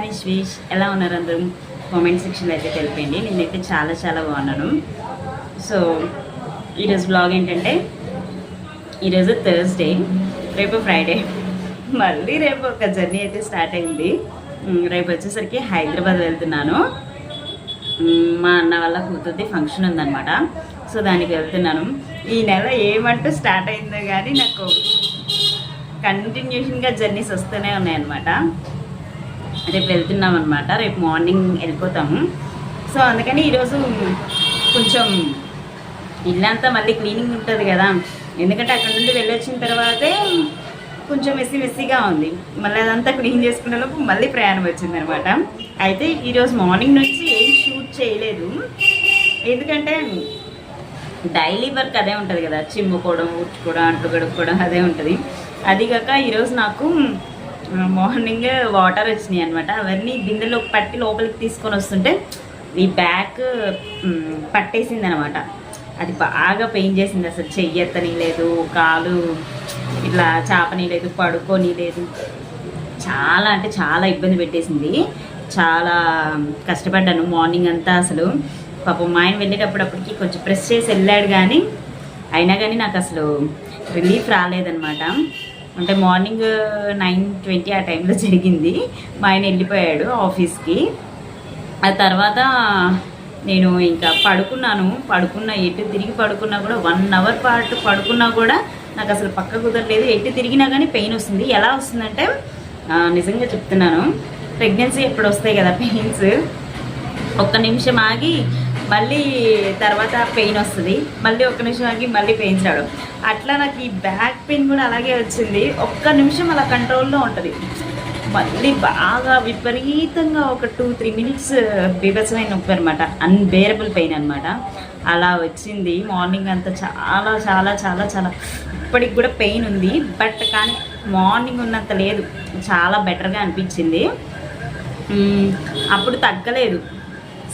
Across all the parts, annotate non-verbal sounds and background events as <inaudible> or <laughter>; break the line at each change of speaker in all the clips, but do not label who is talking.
Channel Manish ఎలా ఉన్నారు అందరూ? కామెంట్ సెక్షన్లో అయితే తెలిపండి. నేనైతే చాలా చాలా బాగున్నాను. సో ఈరోజు బ్లాగ్ ఏంటంటే ఈరోజు థర్స్డే రేపు ఫ్రైడే మళ్ళీ రేపు ఒక జర్నీ అయితే స్టార్ట్ అయింది. రేపు వచ్చేసరికి హైదరాబాద్ వెళ్తున్నాను. మా అన్న వాళ్ళ కూతుర్ది ఫంక్షన్ ఉందన్నమాట. సో దానికి వెళ్తున్నాను. ఈ నెల ఏమంటూ స్టార్ట్ అయిందో కానీ నాకు కంటిన్యూషన్గా జర్నీస్ వస్తూనే ఉన్నాయన్నమాట. రేపు వెళ్తున్నాం అనమాట రేపు మార్నింగ్ వెళ్ళిపోతాము. సో అందుకని ఈరోజు కొంచెం ఇల్లంతా మళ్ళీ క్లీనింగ్ ఉంటుంది కదా. ఎందుకంటే అక్కడ నుండి వెళ్ళొచ్చిన తర్వాతే కొంచెం మెస్సి మెస్సీగా ఉంది. మళ్ళీ అదంతా క్లీన్ చేసుకునే లోపు మళ్ళీ ప్రయాణం వచ్చిందనమాట అయితే ఈరోజు మార్నింగ్ నుంచి ఏం షూట్ చేయలేదు. ఎందుకంటే డైలీ వర్క్ అదే ఉంటుంది కదా. చిమ్ముకోవడం ఊడ్చుకోవడం అంట్లు గడుపుకోవడం అదే ఉంటుంది. అది కాక ఈరోజు నాకు మార్నింగ్ వాటర్ వచ్చినాయి అనమాట అవన్నీ బిందెలోకి పట్టి లోపలికి తీసుకొని వస్తుంటే ఈ బ్యాక్ పట్టేసింది అనమాట అది బాగా పెయిన్ చేసింది అసలు. చెయ్యెత్తని లేదు కాలు ఇట్లా చేపని లేదు పడుకొని లేదు. చాలా అంటే చాలా ఇబ్బంది పెట్టేసింది. చాలా కష్టపడ్డాను మార్నింగ్ అంతా అసలు. పాపం మా ఆయన వెళ్ళేటప్పుడప్పటికి కొంచెం ప్రెస్ చేసి వెళ్ళాడు కానీ అయినా కానీ నాకు అసలు రిలీఫ్ రాలేదనమాట అంటే మార్నింగ్ నైన్ ట్వంటీ ఆ టైంలో జరిగింది. మా ఆయన వెళ్ళిపోయాడు ఆఫీస్కి. ఆ తర్వాత నేను ఇంకా పడుకున్నాను. పడుకున్న ఎటు తిరిగి పడుకున్నా కూడా వన్ అవర్ పాటు పడుకున్నా కూడా నాకు అసలు పక్క కుదరలేదు. ఎటు తిరిగినా కానీ పెయిన్ వస్తుంది. ఎలా వస్తుందంటే నిజంగా చెప్తున్నాను. ప్రెగ్నెన్సీ ఎప్పుడు వస్తాయి కదా పెయిన్స్? ఒక్క నిమిషం ఆగి మళ్ళీ తర్వాత పెయిన్ వస్తుంది. మళ్ళీ ఒక్క నిమిషం ఆగి మళ్ళీ పెయిన్స్ రావడం. అట్లా నాకు ఈ బ్యాక్ పెయిన్ కూడా అలాగే వచ్చింది. ఒక్క నిమిషం అలా కంట్రోల్లో ఉంటుంది. మళ్ళీ బాగా విపరీతంగా ఒక టూ త్రీ మినిట్స్ బీభత్సమైన నొప్పి అనమాట అన్బేరబుల్ పెయిన్ అనమాట అలా వచ్చింది. మార్నింగ్ అంతా చాలా చాలా చాలా చాలా. ఇప్పటికి కూడా పెయిన్ ఉంది. బట్ కానీ మార్నింగ్ ఉన్నంత లేదు. చాలా బెటర్గా అనిపించింది. అప్పుడు తగ్గలేదు.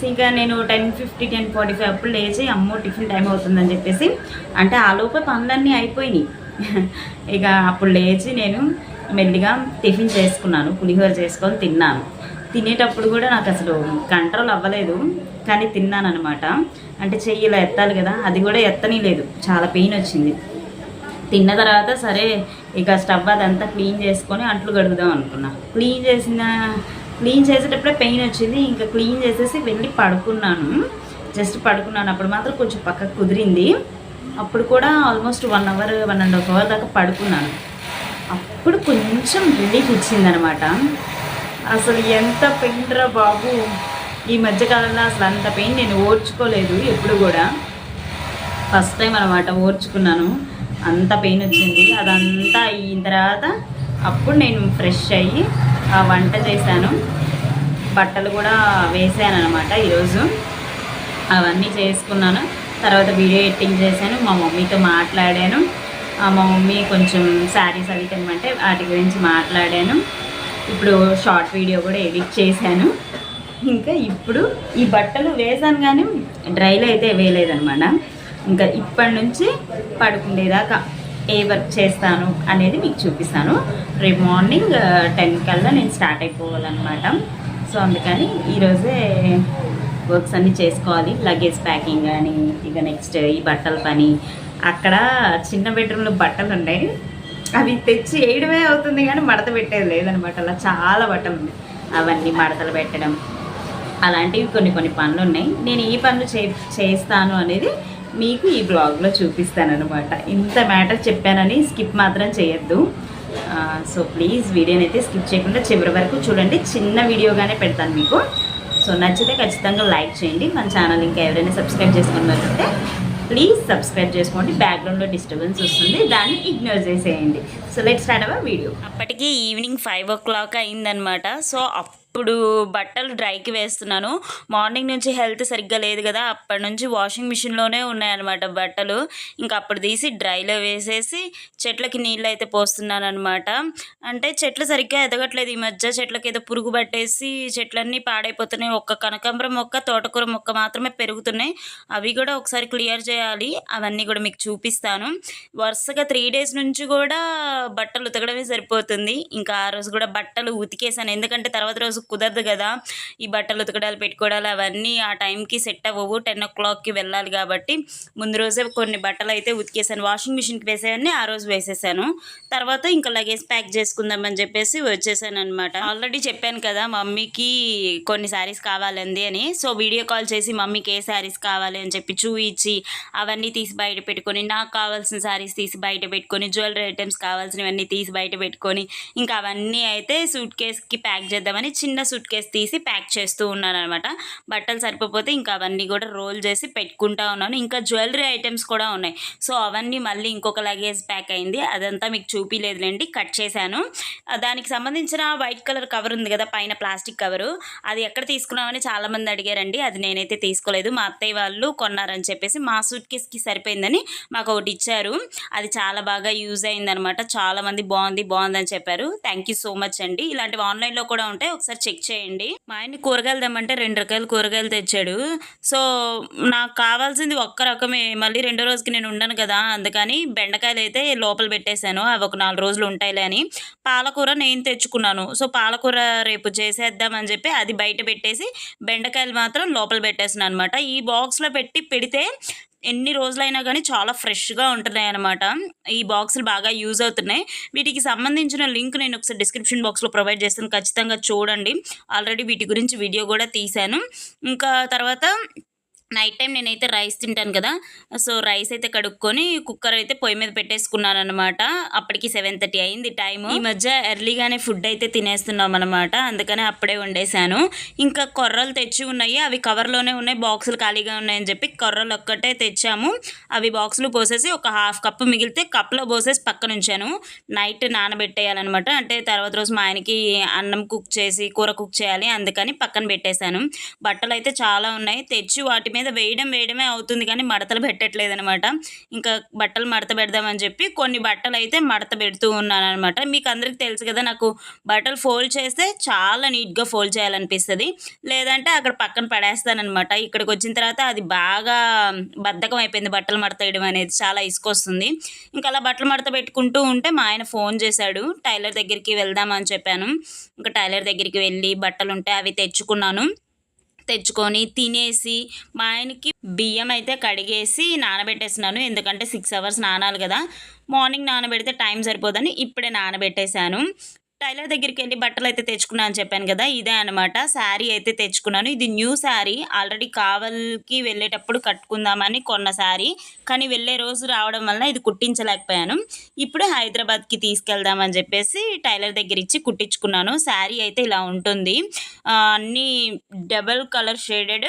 ఇంకా నేను ten fifty ten forty five అప్పుడు లేచి అమ్మో టిఫిన్ టైం అవుతుందని చెప్పేసి అంటే ఆ లోపే పనులన్నీ అయిపోయినాయి. <laughs> ఇక అప్పుడు లేచి నేను మెల్లిగా టిఫిన్ చేసుకున్నాను పులిహోర చేసుకొని తిన్నాను. తినేటప్పుడు కూడా నాకు అసలు కంట్రోల్ అవ్వలేదు కానీ తిన్నాను అనమాట అంటే చెయ్యి ఇలా ఎత్తాలి కదా అది కూడా ఎత్తని లేదు చాలా పెయిన్ వచ్చింది. తిన్న తర్వాత సరే ఇక స్టవ్ అదంతా క్లీన్ చేసుకొని అంట్లు కడుగుదాం అనుకున్నా. క్లీన్ చేసిన క్లీన్ చేసేటప్పుడే పెయిన్ వచ్చింది. ఇంకా క్లీన్ చేసేసి వెళ్ళి పడుకున్నాను. జస్ట్ పడుకున్నాను. అప్పుడు మాత్రం కొంచెం పక్కకు కుదిరింది. అప్పుడు కూడా almost one hour one and half hour దాకా పడుకున్నాను. అప్పుడు కొంచెం రిలీఫ్ ఇచ్చిందనమాట. అసలు ఎంత పెయిన్ రా బాబు. ఈ మధ్యకాలంలో అసలు అంత పెయిన్ నేను ఓర్చుకోలేదు ఎప్పుడు కూడా. ఫస్ట్ టైం అనమాట ఓర్చుకున్నాను. అంత పెయిన్ వచ్చింది. అదంతా అయిన తర్వాత అప్పుడు నేను ఫ్రెష్ అయ్యి వంట చేశాను. బట్టలు కూడా వేసాను అనమాట ఈరోజు. అవన్నీ చేసుకున్నాను. తర్వాత వీడియో ఎడిటింగ్ చేశాను. మా మమ్మీతో మాట్లాడాను. మా మమ్మీ కొంచెం శారీస్ అవి తెమ్మంటే వాటి గురించి మాట్లాడాను. ఇప్పుడు షార్ట్ వీడియో కూడా ఎడిట్ చేశాను. ఇంకా ఇప్పుడు ఈ బట్టలు వేసాను కానీ డ్రైలో అయితే వేయలేదనమాట ఇంకా ఇప్పటి నుంచి పడుకునేదాకా ఏ వర్క్ చేస్తాను అనేది మీకు చూపిస్తాను. రేపు మార్నింగ్ టెన్ కల్లా నేను స్టార్ట్ అయిపోవాలన్నమాట. సో అందుకని ఈరోజే వర్క్స్ అన్నీ చేసుకోవాలి. లగేజ్ ప్యాకింగ్ కానీ ఇక నెక్స్ట్ ఈ బట్టల పని. అక్కడ చిన్న బెడ్రూమ్లో బట్టలు ఉన్నాయి అవి తెచ్చి వేయడమే అవుతుంది కానీ మడత పెట్టేది లేదనమాట అలా చాలా బట్టలు ఉన్నాయి అవన్నీ మడతలు పెట్టడం. అలాంటివి కొన్ని కొన్ని పనులు ఉన్నాయి. నేను ఈ పనులు చే చేస్తాను అనేది మీకు ఈ బ్లాగ్లో చూపిస్తాను అనమాట ఇంత మ్యాటర్ చెప్పానని స్కిప్ మాత్రం చేయొద్దు. సో ప్లీజ్ వీడియోని అయితే స్కిప్ చేయకుండా చివరి వరకు చూడండి. చిన్న వీడియోగానే పెడతాను మీకు. సో నచ్చితే ఖచ్చితంగా లైక్ చేయండి. మన ఛానల్ ఇంకా ఎవరైనా సబ్స్క్రైబ్ చేసుకున్నట్లయితే ప్లీజ్ సబ్స్క్రైబ్ చేసుకోండి. బ్యాక్గ్రౌండ్లో డిస్టర్బెన్స్ వస్తుంది. దాన్ని ఇగ్నోర్ చేసేయండి. So let start our video. అప్పటికి ఈవినింగ్ ఫైవ్ ఓ క్లాక్ అయిందనమాట సో ఇప్పుడు బట్టలు డ్రైకి వేస్తున్నాను. మార్నింగ్ నుంచి హెల్త్ సరిగ్గా లేదు కదా అప్పటి నుంచి వాషింగ్ మిషన్లోనే ఉన్నాయన్నమాట బట్టలు. ఇంకా అప్పుడు తీసి డ్రైలో వేసేసి చెట్లకి నీళ్ళు అయితే పోస్తున్నాను అనమాట అంటే చెట్లు సరిగ్గా ఎదగట్లేదు. ఈ మధ్య చెట్లకి ఏదో పురుగు పట్టేసి చెట్లన్నీ పాడైపోతున్నాయి. ఒక్క కనకాంబరం మొక్క తోటకూర మొక్క మాత్రమే పెరుగుతున్నాయి. అవి కూడా ఒకసారి క్లియర్ చేయాలి. అవన్నీ కూడా మీకు చూపిస్తాను. వరుసగా త్రీ డేస్ నుంచి కూడా బట్టలు ఉతకడమే సరిపోతుంది. ఇంకా ఆ రోజు కూడా బట్టలు ఉతికేసాను. ఎందుకంటే తర్వాత రోజు కుదరదు కదా. ఈ బట్టలు ఉతకడాలు పెట్టుకోవడాలు అవన్నీ ఆ టైంకి సెట్ అవ్వవు. టెన్ ఓ క్లాక్కి వెళ్ళాలి కాబట్టి ముందు రోజే కొన్ని బట్టలు అయితే ఉతికేసాను. వాషింగ్ మిషన్కి వేసేవన్నీ ఆ రోజు వేసేసాను. తర్వాత ఇంకా లగేజ్ ప్యాక్ చేసుకుందామని చెప్పేసి వచ్చేసాను అనమాట ఆల్రెడీ చెప్పాను కదా మమ్మీకి కొన్ని శారీస్ కావాలంది అని. సో వీడియో కాల్ చేసి మమ్మీకి ఏ శారీస్ కావాలి అని చెప్పి చూయించి అవన్నీ తీసి బయట పెట్టుకొని నాకు కావాల్సిన శారీస్ తీసి బయట పెట్టుకొని జ్యువెలరీ ఐటమ్స్ కావాల్సినవన్నీ తీసి బయట పెట్టుకొని ఇంకా అవన్నీ అయితే సూట్ కేస్కి ప్యాక్ చేద్దామని చిన్న సూట్ కేస్ తీసి ప్యాక్ చేస్తూ ఉన్నాను అనమాట బట్టలు సరిపోతే ఇంకా అవన్నీ కూడా రోల్ చేసి పెట్టుకుంటా ఉన్నాను. ఇంకా జ్యువెలరీ ఐటమ్స్ కూడా ఉన్నాయి. సో అవన్నీ మళ్ళీ ఇంకొక లగేజ్ ప్యాక్ అయింది. అదంతా మీకు చూపిలేదులేండి. కట్ చేశాను. దానికి సంబంధించిన వైట్ కలర్ కవర్ ఉంది కదా పైన ప్లాస్టిక్ కవరు అది ఎక్కడ తీసుకున్నామని చాలామంది అడిగారండి. అది నేనైతే తీసుకోలేదు. మా అత్తయ్య వాళ్ళు కొన్నారని చెప్పేసి మా సూట్ కేస్కి సరిపోయిందని మాకు ఒకటి ఇచ్చారు. అది చాలా బాగా యూజ్ అయిందనమాట చాలామంది బాగుంది బాగుందని చెప్పారు. థ్యాంక్ యూ సో మచ్ అండి. ఇలాంటివి ఆన్లైన్లో కూడా ఉంటాయి. ఒకసారి చెక్ చేయండి. మా ఆయన్ని కూరగాయలు తెమ్మంటే రెండు రకాల కూరగాయలు తెచ్చాడు. సో నాకు కావాల్సింది ఒక్క రకమే. మళ్ళీ రెండో రోజుకి నేను ఉండను కదా అందుకని బెండకాయలు అయితే లోపల పెట్టేశాను. అవి ఒక నాలుగు రోజులు ఉంటాయిలే అని. పాలకూర నేను తెచ్చుకున్నాను. సో పాలకూర రేపు చేసేద్దామని చెప్పి అది బయట పెట్టేసి బెండకాయలు మాత్రం లోపల పెట్టేసాను అనమాట ఈ బాక్స్లో పెట్టి పెడితే ఎన్ని రోజులైనా కానీ చాలా ఫ్రెష్గా ఉంటున్నాయి అనమాట ఈ బాక్సులు బాగా యూజ్ అవుతున్నాయి. వీటికి సంబంధించిన లింక్ నేను ఒకసారి డిస్క్రిప్షన్ బాక్స్లో ప్రొవైడ్ చేస్తాను. ఖచ్చితంగా చూడండి. ఆల్రెడీ వీటి గురించి వీడియో కూడా తీశాను. ఇంకా తర్వాత నైట్ టైం నేనైతే రైస్ తింటాను కదా సో రైస్ అయితే కడుక్కొని కుక్కర్ అయితే పొయ్యి మీద పెట్టేసుకున్నాను అనమాట అప్పటికి సెవెన్ థర్టీ అయింది టైం ఈ మధ్య ఎర్లీగానే ఫుడ్ అయితే తినేస్తున్నాం అనమాట అందుకనే అప్పుడే వండేసాను ఇంకా కొర్రలు తెచ్చి ఉన్నాయి అవి కవర్లోనే ఉన్నాయి బాక్సులు ఖాళీగా ఉన్నాయని చెప్పి కొర్రలు ఒక్కటే తెచ్చాము. అవి బాక్సులు పోసేసి ఒక హాఫ్ కప్పు మిగిలితే కప్లో పోసేసి పక్కన ఉంచాను. నైట్ నానబెట్టేయాలన్నమాట అంటే తర్వాత రోజు మా ఆయనకి అన్నం కుక్ చేసి కూర కుక్ చేయాలి అందుకని పక్కన పెట్టేశాను. బట్టలు అయితే చాలా ఉన్నాయి తెచ్చి వాటి మీద వేయడం వేయడమే అవుతుంది కానీ మడతలు పెట్టట్లేదు అనమాట ఇంకా బట్టలు మడత పెడదామని చెప్పి కొన్ని బట్టలు అయితే మడత పెడుతూ ఉన్నాను అనమాట మీకు అందరికీ తెలుసు కదా నాకు బట్టలు ఫోల్డ్ చేస్తే చాలా నీట్గా ఫోల్డ్ చేయాలనిపిస్తుంది. లేదంటే అక్కడ పక్కన పడేస్తానమాట ఇక్కడికి వచ్చిన తర్వాత అది బాగా బద్ధకం అయిపోయింది బట్టలు మడత వేయడం అనేది. చాలా ఇసుకొస్తుంది ఇంకా అలా బట్టలు మడత పెట్టుకుంటూ ఉంటే మా ఆయన ఫోన్ చేశాడు. టైలర్ దగ్గరికి వెళ్దామని చెప్పాను. ఇంకా టైలర్ దగ్గరికి వెళ్ళి బట్టలు ఉంటే అవి తెచ్చుకున్నాను. తెచ్చుకొని తినేసి మా ఆయనకి బియ్యం అయితే కడిగేసి నానబెట్టేసినాను ఎందుకంటే సిక్స్ అవర్స్ నానాలి కదా. మార్నింగ్ నానబెడితే టైం సరిపోదని ఇప్పుడే నానబెట్టేశాను. టైలర్ దగ్గరికి వెళ్ళి బట్టలు అయితే తెచ్చుకున్నాను అని చెప్పాను కదా ఇదే అనమాట శారీ అయితే తెచ్చుకున్నాను. ఇది న్యూ శారీ. ఆల్రెడీ కావల్కి వెళ్ళేటప్పుడు కట్టుకుందామని కొన్న శారీ. కానీ వెళ్ళే రోజు రావడం వల్ల ఇది కుట్టించలేకపోయాను. ఇప్పుడు హైదరాబాద్కి తీసుకెళ్దామని చెప్పేసి టైలర్ దగ్గర ఇచ్చి కుట్టించుకున్నాను. శారీ అయితే ఇలా ఉంటుంది. అన్నీ డబల్ కలర్ షేడెడ్.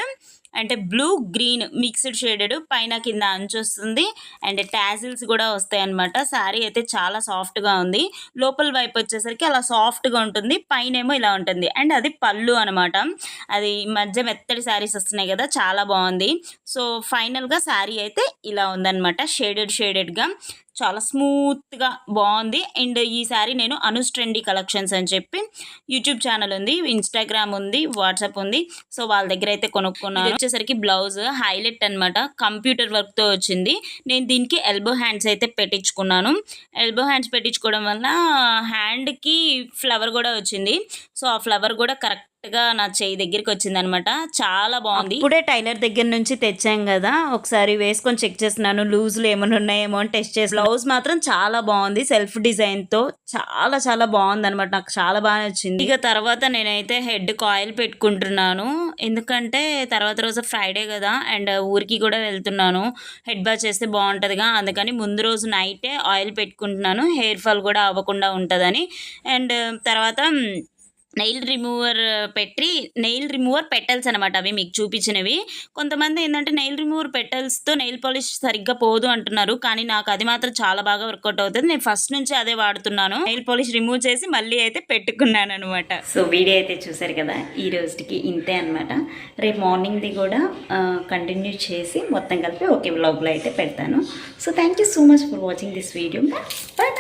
అంటే బ్లూ గ్రీన్ మిక్స్డ్ షేడెడ్ పైన కింద అంచు వస్తుంది అండ్ టాజిల్స్ కూడా వస్తాయి అనమాట శారీ అయితే చాలా సాఫ్ట్గా ఉంది. లోపల వైపు వచ్చేసరికి అలా సాఫ్ట్గా ఉంటుంది. పైన ఏమో ఇలా ఉంటుంది. అండ్ అది పళ్ళు అనమాట అది మధ్య మెత్తడి శారీస్ వస్తున్నాయి కదా చాలా బాగుంది. సో ఫైనల్గా శారీ అయితే ఇలా ఉందనమాట షేడెడ్ షేడెడ్గా. చాలా స్మూత్గా బాగుంది. అండ్ ఈసారి నేను అనుస్ ట్రెండీ కలెక్షన్స్ అని చెప్పి యూట్యూబ్ ఛానల్ ఉంది ఇన్స్టాగ్రామ్ ఉంది వాట్సాప్ ఉంది. సో వాళ్ళ దగ్గర అయితే కొనుక్కున్నాను. వచ్చేసరికి బ్లౌజ్ హైలైట్ అనమాట కంప్యూటర్ వర్క్తో వచ్చింది. నేను దీనికి ఎల్బో హ్యాండ్స్ అయితే పెట్టించుకున్నాను. ఎల్బో హ్యాండ్స్ పెట్టించుకోవడం వల్ల హ్యాండ్కి ఫ్లవర్ కూడా వచ్చింది. సో ఆ ఫ్లవర్ కూడా కరెక్ట్ కరెక్ట్గా నా చేయి దగ్గరికి వచ్చింది అనమాట చాలా బాగుంది. ఇప్పుడే టైలర్ దగ్గర నుంచి తెచ్చాం కదా. ఒకసారి వేసుకొని చెక్ చేస్తున్నాను. లూజ్లు ఏమైనా ఉన్నాయేమో అని టెస్ట్ చేసి బ్లౌజ్ మాత్రం చాలా బాగుంది. సెల్ఫ్ డిజైన్తో చాలా చాలా బాగుంది అనమాట నాకు చాలా బాగా నచ్చింది. ఇక తర్వాత నేనైతే హెడ్ ఆయిల్ పెట్టుకుంటున్నాను. ఎందుకంటే తర్వాత రోజు ఫ్రైడే కదా. అండ్ ఊరికి కూడా వెళ్తున్నాను. హెడ్ బాత్ చేస్తే బాగుంటుందిగా. అందుకని ముందు రోజు నైటే ఆయిల్ పెట్టుకుంటున్నాను. హెయిర్ ఫాల్ కూడా అవ్వకుండా ఉంటుందని. అండ్ తర్వాత నెయిల్ రిమూవర్ పెట్టి నెయిల్ రిమూవర్ పెటల్స్ అనమాట అవి మీకు చూపించినవి. కొంతమంది ఏంటంటే నెయిల్ రిమూవర్ పెటల్స్తో నెయిల్ పాలిష్ సరిగ్గా పోదు అంటున్నారు. కానీ నాకు అది మాత్రం చాలా బాగా వర్కౌట్ అవుతుంది. నేను ఫస్ట్ నుంచి అదే వాడుతున్నాను. నెయిల్ పాలిష్ రిమూవ్ చేసి మళ్ళీ అయితే పెట్టుకున్నాను అనమాట సో వీడియో అయితే చూసారు కదా? ఈ రోజుకి ఇంతే అనమాట రేపు మార్నింగ్ది కూడా కంటిన్యూ చేసి మొత్తం కలిపి ఒకే బ్లాగ్లో అయితే పెడతాను. So thank you so much for watching this video bye bye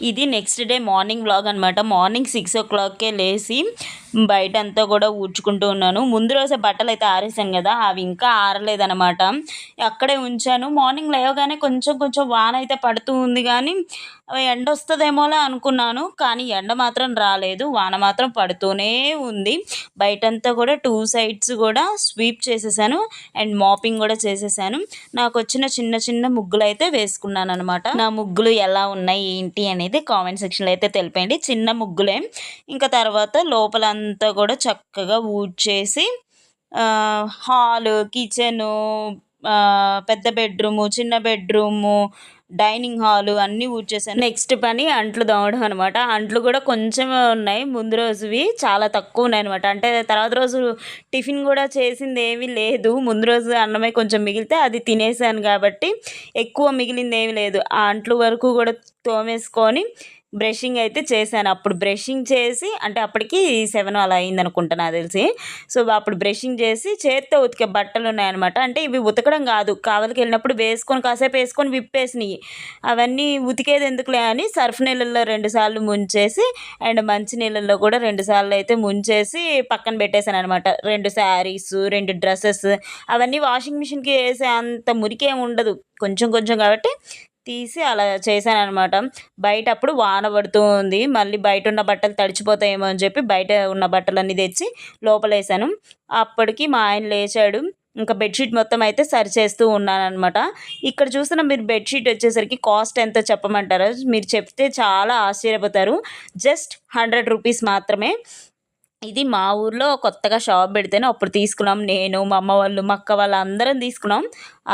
ఇది నెక్స్ట్ డే మార్నింగ్ వ్లాగ్ అనమాట మార్నింగ్ సిక్స్ ఓ క్లాక్కే లేచి బయట అంతా కూడా ఊడ్చుకుంటూ ఉన్నాను. ముందు రోజే బట్టలు అయితే ఆరేసాను కదా అవి ఇంకా ఆరలేదనమాట అక్కడే ఉంచాను. మార్నింగ్ లేవగానే కొంచెం కొంచెం వాన అయితే పడుతూ ఉంది కానీ ఎండ వస్తుందేమోలా అనుకున్నాను కానీ ఎండ మాత్రం రాలేదు వాన మాత్రం పడుతూనే ఉంది. బయటంతా కూడా టూ సైడ్స్ కూడా స్వీప్ చేసేసాను అండ్ మాపింగ్ కూడా చేసేసాను. నాకు వచ్చిన చిన్న చిన్న ముగ్గులు అయితే వేసుకున్నాను అనమాట నా ముగ్గులు ఎలా ఉన్నాయి ఏంటి అనేది కామెంట్ సెక్షన్లో అయితే తెలిపండి చిన్న ముగ్గులే. ఇంకా తర్వాత లోపల అంతా కూడా చక్కగా ఊడ్చేసి హాలు కిచెను పెద్ద బెడ్రూము చిన్న బెడ్రూము డైనింగ్ హాలు అన్నీ ఊడ్చేసాను నెక్స్ట్ పని అంట్లు దోమడం అనమాట అంట్లు కూడా కొంచెమే ఉన్నాయి. ముందు రోజువి చాలా తక్కువ ఉన్నాయి అనమాట అంటే తర్వాత రోజు టిఫిన్ కూడా చేసింది ఏమీ లేదు. ముందు రోజు అన్నమే కొంచెం మిగిలితే అది తినేసాను కాబట్టి ఎక్కువ మిగిలింది ఏమీ లేదు. ఆ అంట్లు వరకు కూడా తోమేసుకొని బ్రషింగ్ అయితే చేశాను. అప్పుడు బ్రషింగ్ చేసి అంటే అప్పటికి సెవెన్ అలా అయింది అనుకుంటా నాకు తెలిసి. సో అప్పుడు బ్రషింగ్ చేసి చేత్తో ఉతికే బట్టలు ఉన్నాయన్నమాట. అంటే ఇవి ఉతకడం కాదు. కావలికి వెళ్ళినప్పుడు వేసుకొని కాసేపు వేసుకొని విప్పేసినాయి. అవన్నీ ఉతికేది ఎందుకులే అని సర్ఫ్ నీళ్ళల్లో రెండు సార్లు ముంచేసి అండ్ మంచి నీళ్ళల్లో కూడా రెండు సార్లు అయితే ముంచేసి పక్కన పెట్టేశాను అనమాట రెండు శారీస్ రెండు డ్రెస్సెస్ అవన్నీ వాషింగ్ మిషన్కి వేసే అంత మురికేం ఉండదు. కొంచెం కొంచెం కాబట్టి తీసి అలా చేశాను అనమాట బయట అప్పుడు వాన పడుతూ ఉంది మళ్ళీ బయట ఉన్న బట్టలు తడిచిపోతాయేమో అని చెప్పి బయట ఉన్న బట్టలన్నీ తెచ్చి లోపల వేసాను అప్పటికి మా ఆయన లేచాడు. ఇంకా బెడ్షీట్ మొత్తం అయితే సరి చేస్తూ ఉన్నాను అనమాట ఇక్కడ చూసిన మీరు బెడ్షీట్ వచ్చేసరికి కాస్ట్ ఎంత చెప్పమంటారు? మీరు చెప్తే చాలా ఆశ్చర్యపోతారు. జస్ట్ హండ్రెడ్ రూపీస్ మాత్రమే. ఇది మా ఊర్లో కొత్తగా షాప్ పెడితేనే అప్పుడు తీసుకున్నాం. నేను మా అమ్మ వాళ్ళు మా అక్క వాళ్ళు అందరం తీసుకున్నాం.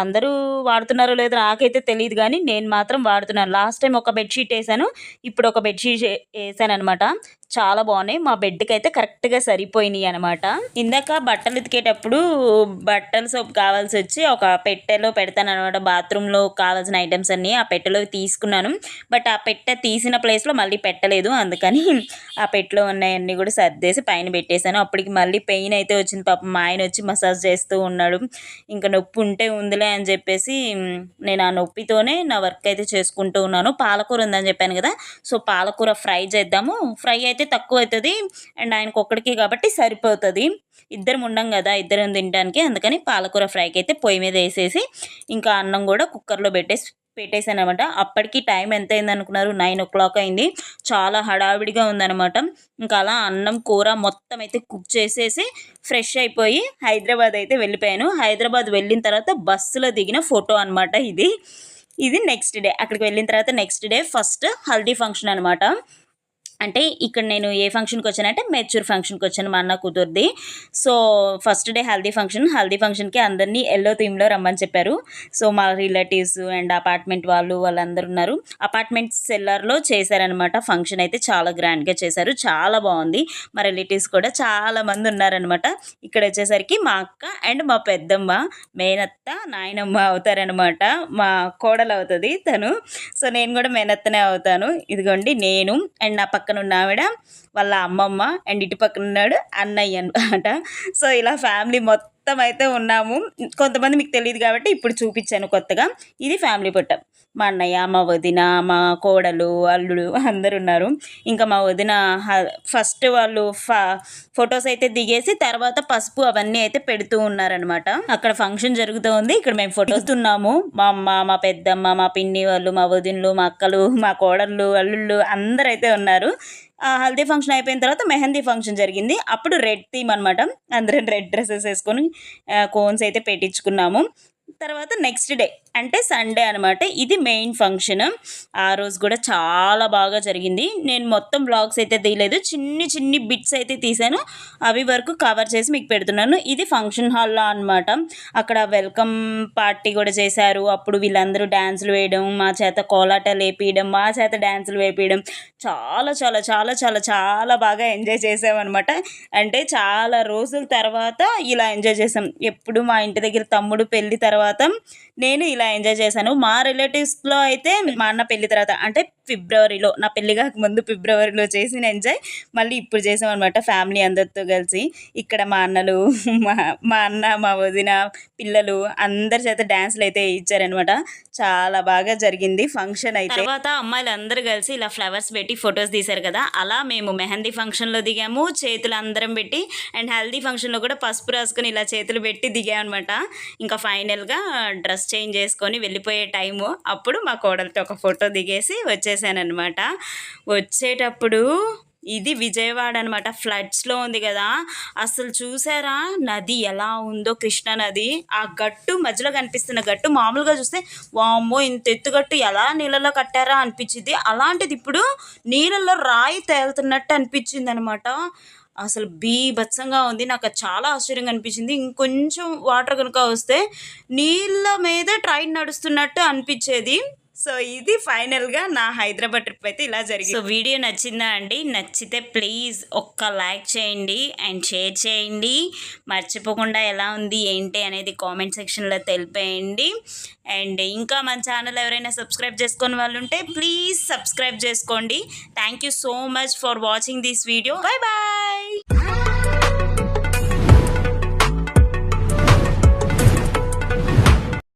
అందరూ వాడుతున్నారో లేదో నాకైతే తెలియదు కానీ నేను మాత్రం వాడుతున్నాను. లాస్ట్ టైం ఒక బెడ్షీట్ వేసాను. ఇప్పుడు ఒక బెడ్షీట్ వేసాను అనమాట చాలా బాగున్నాయి. మా బెడ్కి అయితే కరెక్ట్గా సరిపోయినాయి అనమాట ఇందాక బట్టలు ఉతికేటప్పుడు బట్టల సోప్ కావాల్సి వచ్చి ఒక పెట్టెలో పెడతాను అనమాట బాత్రూంలో కావాల్సిన ఐటమ్స్ అన్నీ ఆ పెట్టెలో తీసుకున్నాను. బట్ ఆ పెట్టె తీసిన ప్లేస్లో మళ్ళీ పెట్టలేదు. అందుకని ఆ పెట్టెలో ఉన్నాయన్నీ కూడా సర్దేసి పైన పెట్టేశాను. అప్పటికి మళ్ళీ పెయిన్ అయితే వచ్చింది పాపం. మా ఆయన వచ్చి మసాజ్ చేస్తూ ఉన్నాడు. ఇంకా నొప్పి ఉంటే ఉందిలే అని చెప్పేసి నేను ఆ నొప్పితోనే నా వర్క్ అయితే చేసుకుంటూ ఉన్నాను. పాలకూర ఉందని చెప్పాను కదా. సో పాలకూర ఫ్రై చేద్దాము. ఫ్రై అయితే అయితే తక్కువ అవుతుంది అండ్ ఆయనకు ఒక్కడికి కాబట్టి సరిపోతుంది. ఇద్దరం ఉండం కదా ఇద్దరం తినడానికి. అందుకని పాలకూర ఫ్రైకి అయితే పొయ్యి మీద వేసేసి ఇంకా అన్నం కూడా కుక్కర్లో పెట్టేసి పెట్టేశాను అనమాట అప్పటికి టైం ఎంత అయింది అనుకున్నారు నైన్ ఓ క్లాక్ అయింది. చాలా హడావిడిగా ఉందనమాట ఇంకా అలా అన్నం కూర మొత్తం అయితే కుక్ చేసేసి ఫ్రెష్ అయిపోయి హైదరాబాద్ అయితే వెళ్ళిపోయాను. హైదరాబాద్ వెళ్ళిన తర్వాత బస్సులో దిగిన ఫోటో అనమాట ఇది. ఇది నెక్స్ట్ డే. అక్కడికి వెళ్ళిన తర్వాత next day first haldi function అనమాట అంటే ఇక్కడ నేను ఏ ఫంక్షన్కి వచ్చానంటే మెచ్యూర్ ఫంక్షన్కి వచ్చాను మా అన్న కుదురుది so first day haldi function haldi ఫంక్షన్కి అందరినీ ఎల్లో థీమ్లో రమ్మని చెప్పారు. సో మా రిలేటివ్స్ అండ్ అపార్ట్మెంట్ వాళ్ళు వాళ్ళందరూ ఉన్నారు. అపార్ట్మెంట్ సెల్లర్లో చేశారనమాట ఫంక్షన్ అయితే చాలా గ్రాండ్గా చేశారు. చాలా బాగుంది. మా రిలేటివ్స్ కూడా చాలా మంది ఉన్నారనమాట ఇక్కడ వచ్చేసరికి మా అక్క అండ్ మా పెద్దమ్మ మేనత్త నాయనమ్మ అవుతారనమాట మా కోడలు అవుతుంది తను. సో నేను కూడా మేనత్తనే అవుతాను. ఇదిగోండి నేను అండ్ నా పక్క పక్కన ఉన్న ఆవిడ వాళ్ళ అమ్మమ్మ అండ్ ఇటు పక్కన ఉన్నాడు అన్నయ్య అనమాట సో ఇలా ఫ్యామిలీ మొత్తం అయితే ఉన్నాము. కొంతమంది మీకు తెలియదు కాబట్టి ఇప్పుడు చూపించాను కొత్తగా. ఇది ఫ్యామిలీ పుట్ట మా అన్నయ్య మా వదిన మా కోడలు అల్లుడు అందరు ఉన్నారు ఇంకా మా వదిన ఫస్ట్ వాళ్ళు ఫొటోస్ అయితే దిగేసి తర్వాత పసుపు అవన్నీ అయితే పెడుతూ ఉన్నారనమాట అక్కడ ఫంక్షన్ జరుగుతూ ఉంది. ఇక్కడ మేము ఫొటోస్ ఉన్నాము మా అమ్మ మా పెద్దమ్మ మా పిన్ని వాళ్ళు మా వదినలు మా అక్కలు మా కోడళ్ళు అల్లుళ్ళు అందరూ అయితే ఉన్నారు హల్దీ ఫంక్షన్ అయిపోయిన తర్వాత మెహందీ ఫంక్షన్ జరిగింది. అప్పుడు రెడ్ థీమ్ అనమాట అందరం రెడ్ డ్రెస్సెస్ వేసుకొని కోన్స్ అయితే పెట్టించుకున్నాము. తర్వాత నెక్స్ట్ డే అంటే సండే అనమాట. ఇది మెయిన్ ఫంక్షన్. ఆ రోజు కూడా చాలా బాగా జరిగింది. నేను మొత్తం బ్లాగ్స్ అయితే తీయలేదు. చిన్ని చిన్ని బిట్స్ అయితే తీసాను అవి వరకు కవర్ చేసి మీకు పెడుతున్నాను. ఇది ఫంక్షన్ హాల్లో అనమాట. అక్కడ వెల్కమ్ పార్టీ కూడా చేశారు. అప్పుడు వీళ్ళందరూ డ్యాన్సులు వేయడం మా చేత కోలాటలు వేపించడం మా చేత డ్యాన్సులు వేపించడం చాలా చాలా చాలా చాలా చాలా బాగా ఎంజాయ్ చేసామన్నమాట. అంటే చాలా రోజుల తర్వాత ఇలా ఎంజాయ్ చేసాం. ఎప్పుడు మా ఇంటి దగ్గర తమ్ముడు పెళ్ళి తర్వాత నేను ఇలా ఎంజాయ్ చేశాను. మా రిలేటివ్స్లో అయితే మా అన్న పెళ్ళి తర్వాత అంటే ఫిబ్రవరిలో నా పెళ్ళి కాక ముందు ఫిబ్రవరిలో చేసిన ఎంజాయ్ మళ్ళీ ఇప్పుడు చేసాం అనమాట ఫ్యామిలీ అందరితో కలిసి. ఇక్కడ మా అన్నలు <laughs> మా మా అన్న మా వదిన పిల్లలు అందరి చేత డ్యాన్స్లు అయితే ఇచ్చారనమాట చాలా బాగా జరిగింది. ఫంక్షన్ అయితే తర్వాత అమ్మాయిలు అందరూ కలిసి ఇలా ఫ్లవర్స్ పెట్టి ఫొటోస్ తీశారు కదా. అలా మేము మెహందీ ఫంక్షన్లో దిగాము. చేతులు అందరం పెట్టి అండ్ హల్దీ ఫంక్షన్లో కూడా పసుపు రాసుకొని ఇలా చేతులు పెట్టి దిగామన్నమాట. ఇంకా ఫైనల్గా డ్రెస్ చేంజ్ చేసి చేసుకొని వెళ్ళిపోయే టైము. అప్పుడు మా కోడలతో ఒక ఫోటో దిగేసి వచ్చేసానమాట వచ్చేటప్పుడు ఇది విజయవాడ అనమాట ఫ్లడ్స్లో ఉంది కదా. అసలు చూసారా? నది ఎలా ఉందో కృష్ణా నది. ఆ గట్టు మధ్యలో కనిపిస్తున్న గట్టు మామూలుగా చూస్తే వామ్మో ఇంత ఎత్తుగట్టు ఎలా నీళ్ళలో కట్టారా అనిపించింది. అలాంటిది ఇప్పుడు నీళ్ళలో రాయి తేలుతున్నట్టు అనిపించింది అనమాట అసలు బీభత్సంగా ఉంది. నాకు అది చాలా ఆశ్చర్యంగా అనిపించింది. ఇంకొంచెం వాటర్ కనుక వస్తే నీళ్ళ మీద ట్రైన్ నడుస్తున్నట్టు అనిపించేది. సో ఇది ఫైనల్గా నా హైదరాబాద్ ట్రిప్ అయితే ఇలా జరిగింది సో వీడియో నచ్చిందా అండి? నచ్చితే ప్లీజ్ ఒక్క లైక్ చేయండి అండ్ షేర్ చేయండి. మర్చిపోకుండా ఎలా ఉంది ఏంటి అనేది కామెంట్ సెక్షన్లో తెలిపేయండి. అండ్ ఇంకా మన ఛానల్ ఎవరైనా సబ్స్క్రైబ్ చేసుకుని వాళ్ళు ఉంటే ప్లీజ్ సబ్స్క్రైబ్ చేసుకోండి. Thank you so much for watching this video. Bye bye!